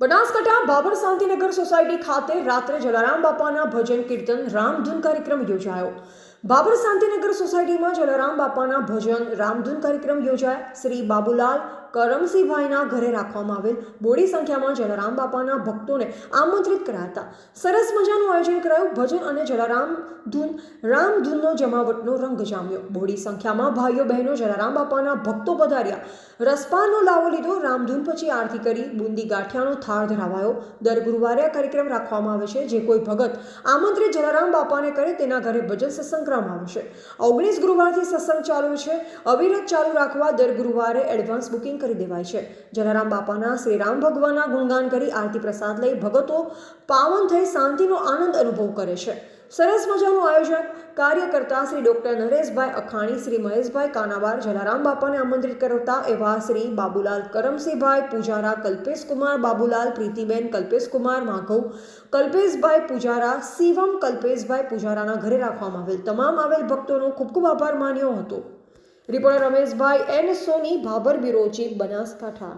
Banaskantha Babur Shantinagar society ખાતે રાત્રે જલારામ બાપાના ભજન કીર્તન રામધૂન કાર્યક્રમ યોજાયો. બાબર શાંતિનગર સોસાયટીમાં જલારામ બાપાના ભજન રામધૂન કાર્યક્રમ યોજાયા. શ્રી બાબુલાલ કરમસિંહભાઈના ઘરે રાખવામાં આવેલ બોડી સંખ્યામાં જલારામ બાપાના ભક્તોને આમંત્રિત કર્યા હતા. સરસ મજાનું આયોજન કરાયું. ભજન અને જલારામ ધૂન રામધૂનનો જમાવટનો રંગ જામ્યો. બોડી સંખ્યામાં ભાઈઓ બહેનો જલારામ બાપાના ભક્તો પધાર્યા. રસપાનો લાવો લીધો. રામધૂન પછી આરતી કરી. બુંદી ગાંઠિયાનો થાળ ધરાવાયો. દર ગુરુવારે આ કાર્યક્રમ રાખવામાં આવે છે. જે કોઈ ભગત આમંત્રિત જલારામ બાપાને કરે તેના ઘરે ભજન સત્સંગ કરવામાં આવશે. ઓગણીસ ગુરુવારથી સત્સંગ ચાલુ છે. અવિરત ચાલુ રાખવા દર ગુરુવારે એડવાન્સ બુકિંગ કરી દેવાય છે. જલારામ બાપાના શ્રીરામ ભગવાનના ગુણગાન કરી આરતી પ્રસાદ લઈ ભગતો પાવન થઈ શાંતિનો આનંદ અનુભવ કરે છે. સરસ મજાનું આયોજન કાર્યકર્તા શ્રી ડોક્ટર નરેશભાઈ અખાણી, શ્રી મહેશભાઈ કાનાવાર જલારામ બાપાને આમંત્રિત કરતા એવા શ્રી બાબુલાલ કરમસિંહભાઈ પૂજારા, કલ્પેશકુમાર બાબુલાલ, પ્રીતિબેન કલ્પેશકુમાર, માઘવ કલ્પેશભાઈ પૂજારા, શિવમ કલ્પેશભાઈ પૂજારાના ઘરે રાખવામાં આવેલ તમામ આવેલ ભક્તોનો ખૂબ ખૂબ આભાર માન્યો હતો. Reporter Rameshbhai N Soni Bhabhar bureau chief Banaskantha.